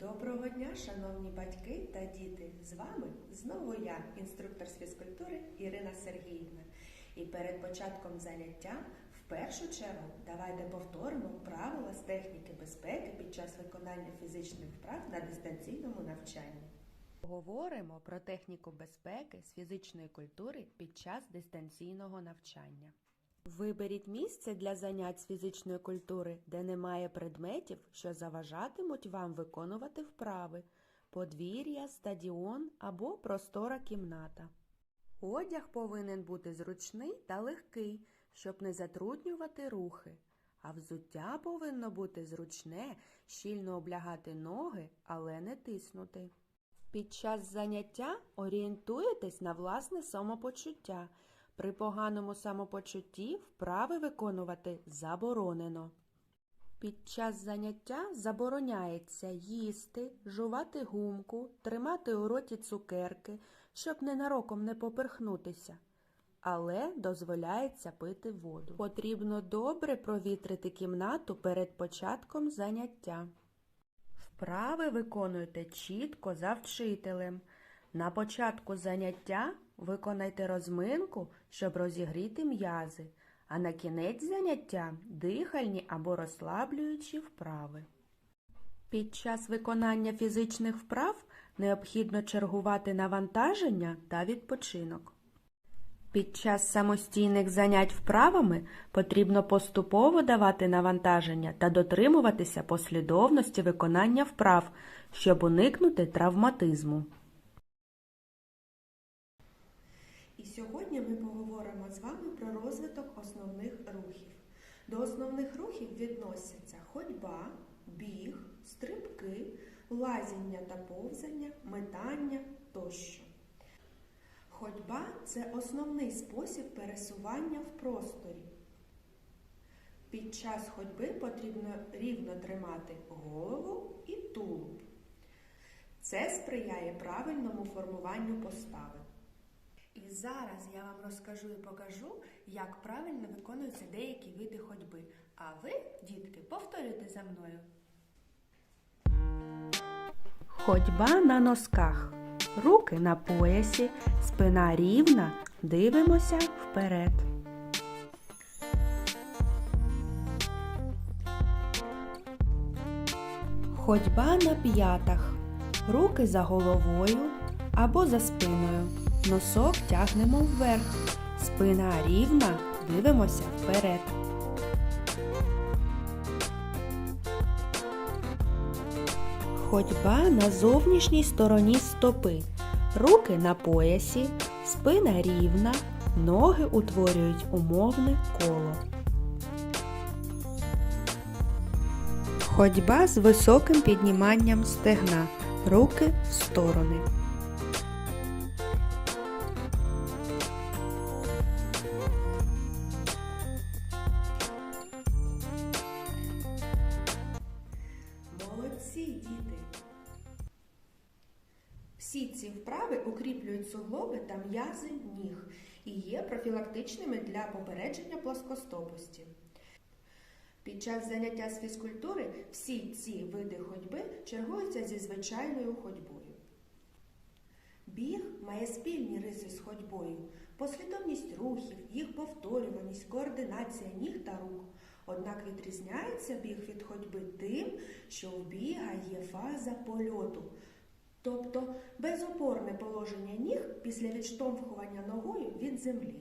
Доброго дня, шановні батьки та діти! З вами знову я, інструктор з фізкультури Ірина Сергіївна. І перед початком заняття в першу чергу давайте повторимо правила з техніки безпеки під час виконання фізичних вправ на дистанційному навчанні. Говоримо про техніку безпеки з фізичної культури під час дистанційного навчання. Виберіть місце для занять з фізичної культури, де немає предметів, що заважатимуть вам виконувати вправи, подвір'я, стадіон або простора кімната. Одяг повинен бути зручний та легкий, щоб не затруднювати рухи. А взуття повинно бути зручне, щільно облягати ноги, але не тиснути. Під час заняття орієнтуєтесь на власне самопочуття. При поганому самопочутті вправи виконувати заборонено. Під час заняття забороняється їсти, жувати гумку, тримати у роті цукерки, щоб ненароком не поперхнутися. Але дозволяється пити воду. Потрібно добре провітрити кімнату перед початком заняття. Вправи виконуйте чітко за вчителем. На початку заняття виконайте розминку, щоб розігріти м'язи, а на кінець заняття дихальні або розслаблюючі вправи. Під час виконання фізичних вправ необхідно чергувати навантаження та відпочинок. Під час самостійних занять вправами потрібно поступово давати навантаження та дотримуватися послідовності виконання вправ, щоб уникнути травматизму. Сьогодні ми поговоримо з вами про розвиток основних рухів. До основних рухів відносяться ходьба, біг, стрибки, лазіння та повзання, метання тощо. Ходьба це основний спосіб пересування в просторі. Під час ходьби потрібно рівно тримати голову і тулуб. Це сприяє правильному формуванню постави. І зараз я вам розкажу і покажу, як правильно виконуються деякі види ходьби. А ви, дітки, повторюйте за мною. Ходьба на носках. Руки на поясі, спина рівна, дивимося вперед. Ходьба на п'ятах. Руки за головою або за спиною. Носок тягнемо вверх. Спина рівна, дивимося вперед. Ходьба на зовнішній стороні стопи. Руки на поясі, спина рівна, ноги утворюють умовне коло. Ходьба з високим підніманням стегна. Руки в сторони. Молодці, діти! Всі ці вправи укріплюють суглоби та м'язи ніг і є профілактичними для попередження плоскостопості. Під час заняття з фізкультури всі ці види ходьби чергуються зі звичайною ходьбою. Біг має спільні риси з ходьбою, послідовність рухів, їх повторюваність, координація ніг та рук. Однак відрізняється біг від ходьби тим, що в біга є фаза польоту, тобто безопорне положення ніг після відштовхування ногою від землі.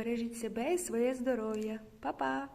Бережіть себе і своє здоров'я. Па-па!